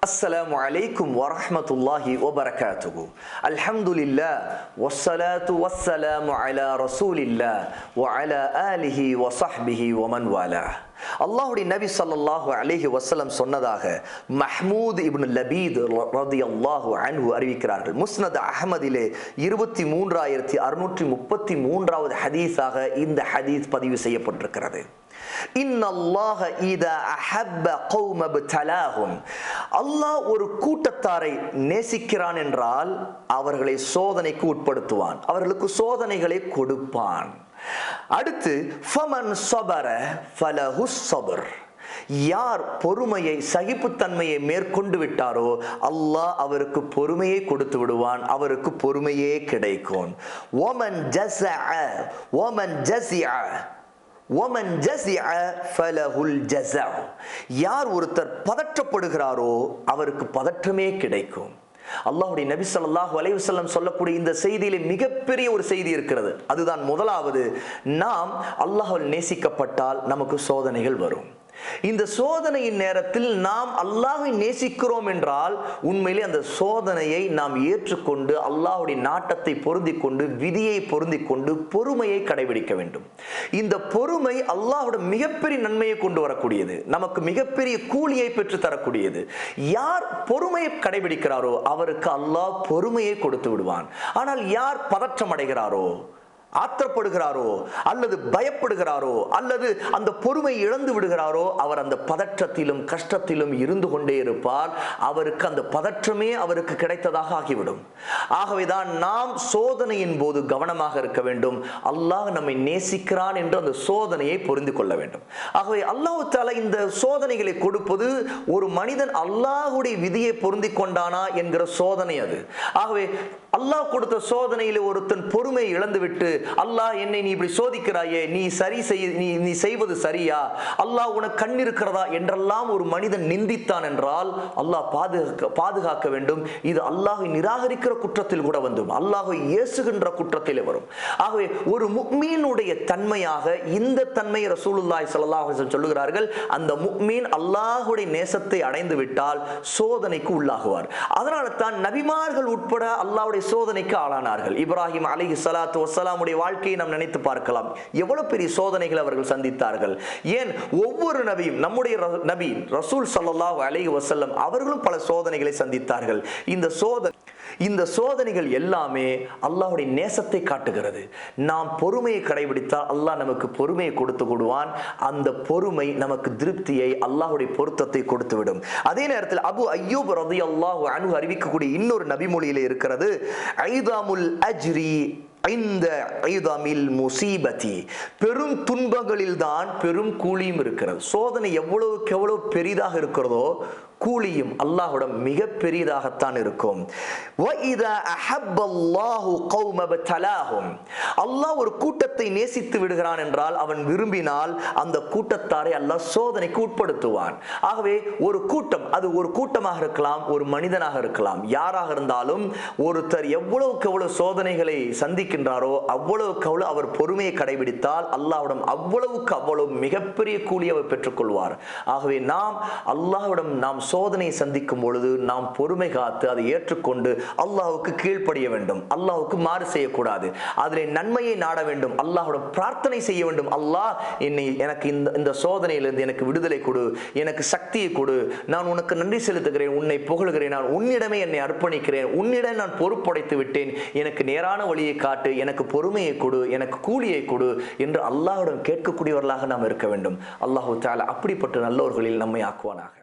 السلام عليكم ورحمة الله وبركاته. الحمد لله والصلاة والسلام على رسول الله وعلى آله وصحبه ومن والاه. அல்லாஹுடைய நபி சல்லாஹூ அலைஹி வசலம் சொன்னதாக மஹமூத் இப்னு லபீத் ரதியல்லாஹு அன்ஹு அறிவிக்கிறார்கள். முஸ்னத் அஹமதிலே இருபத்தி மூன்றாயிரத்தி அறுநூற்றி முப்பத்தி மூன்றாவது ஹதீஸாக இந்த ஹதீஸ் பதிவு செய்யப்பட்டிருக்கிறது. இன்னல்லாஹ இதா அஹப்ப கௌம பிதலாஹும் அல்லாஹ் ஒரு கூட்டத்தாரை நேசிக்கிறான் என்றால் அவர்களை சோதனைக்கு உட்படுத்துவான். அவர்களுக்கு சோதனைகளை கொடுப்பான். அடுத்து ஃபமன் சபர ஃபலஹு சபர் யார் பொறுமையை சகிப்புத்தன்மையை மேற்கொண்டு விட்டாரோ அல்லாஹ் அவருக்கு பொறுமையை கொடுத்து விடுவான் அவருக்கு பொறுமையே கிடைக்கும். ஓமன் ஜஸஅ ஓமன் ஜசியா ஒமன் ஜஸிஅ ஃபலஹுல் ஜஸா யார் ஒருத்தர் பதற்றப்படுகிறாரோ அவருக்கு பதற்றமே கிடைக்கும். அல்லாஹுடைய நபி ஸல்லல்லாஹு அலைஹி சொல்லக்கூடிய இந்த செய்தியிலே மிகப்பெரிய ஒரு செய்தி இருக்கிறது. அதுதான் முதலாவது. நாம் அல்லாஹால் நேசிக்கப்பட்டால் நமக்கு சோதனைகள் வரும். இந்த சோதனையின் நேரத்தில் நாம் அல்லாஹை நேசிக்கிறோம் என்றால் உண்மையிலே அந்த சோதனையை நாம் ஏற்றுக்கொண்டு அல்லாஹுடைய நாட்டத்தை பொருந்தி கொண்டு விதியை பொருந்தி கொண்டு பொறுமையை கடைபிடிக்க வேண்டும். இந்த பொறுமை அல்லாஹோட மிகப்பெரிய நன்மையை கொண்டு வரக்கூடியது நமக்கு மிகப்பெரிய கூலியை பெற்று தரக்கூடியது. யார் பொறுமையை கடைபிடிக்கிறாரோ அவருக்கு அல்லாஹ் பொறுமையை கொடுத்து விடுவான். ஆனால் யார் பதற்றம் அடைகிறாரோ ஆத்திரப்படுகிறாரோ அல்லது பயப்படுகிறாரோ அல்லது அந்த பொறுமை இழந்து விடுகிறாரோ அவர் அந்த பதற்றத்திலும் கஷ்டத்திலும் இருந்து கொண்டே இருப்பார். அவருக்கு அந்த பதற்றமே அவருக்கு கிடைத்ததாக ஆகிவிடும். ஆகவேதான் நாம் சோதனையின் போது கவனமாக இருக்க வேண்டும். அல்லாஹ் நம்மை நேசிக்கிறான் என்று அந்த சோதனையை புரிந்து கொள்ள வேண்டும். ஆகவே அல்லாஹு தாலா இந்த சோதனைகளை கொடுப்பது ஒரு மனிதன் அல்லாஹுடைய விதியை பொருந்தி கொண்டானா என்கிற சோதனை அது. ஆகவே அல்லாஹ் கொடுத்த சோதனையில் ஒருத்தன் பொறுமை இழந்துவிட்டு அல்லாஹ் என்னை நீ இப்படி சோதிக்கிறாயே நீ சரி செய் நீ நீ செய்வது சரியா? அல்லாஹ் உனக்கு கண் இருக்கிறதா? என்றெல்லாம் ஒரு மனிதன் நிந்தித்தான் என்றால் அல்லாஹ் பாதுகாக்க பாதுகாக்க வேண்டும். இது அல்லாஹை நிராகரிக்கிற குற்றத்தில் கூட வந்துடும். அல்லாஹை ஏசுகின்ற குற்றத்திலே வரும். ஆகவே ஒரு முக்மீனுடைய தன்மையாக இந்த தன்மை ரசூலுல்லாய் சல்லாஹன் சொல்லுகிறார்கள் அந்த முக்மீன் அல்லாஹுடைய நேசத்தை அடைந்து விட்டால் சோதனைக்கு உள்ளாகுவார். அதனால தான் நபிமார்கள் உட்பட அல்லாஹுடைய சோதனைக்கு ஆளானார்கள். இப்ராஹிம் அலி சலாத்து வசலாமுடைய வஸ்ஸலாமுடைய வாழ்க்கையை நாம் நினைத்து பார்க்கலாம். எவ்வளவு பெரிய சோதனைகள் அவர்கள் சந்தித்தார்கள். ஏன் ஒவ்வொரு நபியும் நம்முடைய நபி ரசூல் சல்லாஹ் அலை வசல்லம் அவர்களும் பல சோதனைகளை சந்தித்தார்கள். இந்த சோதனை இந்த சோதனைகள் எல்லாமே அல்லாஹுடைய நேசத்தை காட்டுகிறது. நாம் பொறுமையை கடைபிடித்தால் அல்லாஹ் நமக்கு பொறுமையை கொடுத்து கொடுவான் அந்த பொறுமை நமக்கு திருப்தியை அல்லாஹுடைய பொருத்தத்தை கொடுத்து விடும். அதே நேரத்தில் அபு ஐயூப் ரதி அல்லாஹு அன்ஹு அறிவிக்கக்கூடிய இன்னொரு நபிமொழியில் இருக்கிறது ஐதாமுல் அஜ்ரி இந்த ஐதமில் முசீபதி. பெரும் துன்பங்களில் தான் பெரும் கூலியும் இருக்கிறது. சோதனை எவ்வளவுக்கு எவ்வளவு பெரிதாக இருக்கிறதோ கூலியும் அல்லாஹுடன் மிக பெரியதாகத்தான் இருக்கும் அல்லாஹ் ஒரு கூட்டத்தை நேசித்து விடுகிறான் என்றால் அவன் விரும்பினால் அந்த கூட்டத்தாரை அல்லாஹ் சோதனைக்கு உட்படுத்துவான். ஆகவே ஒரு கூட்டம் அது ஒரு கூட்டமாக இருக்கலாம் ஒரு மனிதனாக இருக்கலாம். யாராக இருந்தாலும் ஒருத்தர் எவ்வளவுக்கு எவ்வளவு சோதனைகளை சந்திக்கின்றாரோ அவ்வளவுக்கு அவ்வளவு அவர் பொறுமையை கடைபிடித்தால் அல்லாஹ்விடம் அவ்வளவுக்கு அவ்வளவு மிகப்பெரிய கூலி அவர் பெற்றுக்கொள்வார். ஆகவே நாம் அல்லாஹ்விடம் நாம் சோதனையை சந்திக்கும் பொழுது நாம் பொறுமை காத்து அதை ஏற்றுக்கொண்டு அல்லாஹுக்கு கீழ்ப்படிய வேண்டும். அல்லாஹுக்கு மாறு செய்யக்கூடாது. அதிலே நன்மையை நாட வேண்டும். அல்லாஹோட பிரார்த்தனை செய்ய வேண்டும். அல்லாஹ் என்னை எனக்கு இந்த இந்த சோதனையிலிருந்து எனக்கு விடுதலை கொடு. எனக்கு சக்தியை கொடு. நான் உனக்கு நன்றி செலுத்துகிறேன். உன்னை புகழுகிறேன். நான் உன்னிடமே என்னை அர்ப்பணிக்கிறேன். உன்னிடம் நான் பொறுப்படைத்து விட்டேன். எனக்கு நேரான வழியை காட்டு. எனக்கு பொறுமையை கொடு. எனக்கு கூலியை கொடு என்று அல்லாஹுடன் கேட்கக்கூடியவர்களாக நாம் இருக்க வேண்டும். அல்லாஹு தாலா அப்படிப்பட்ட நல்லவர்களில் நம்மை ஆக்குவானாக.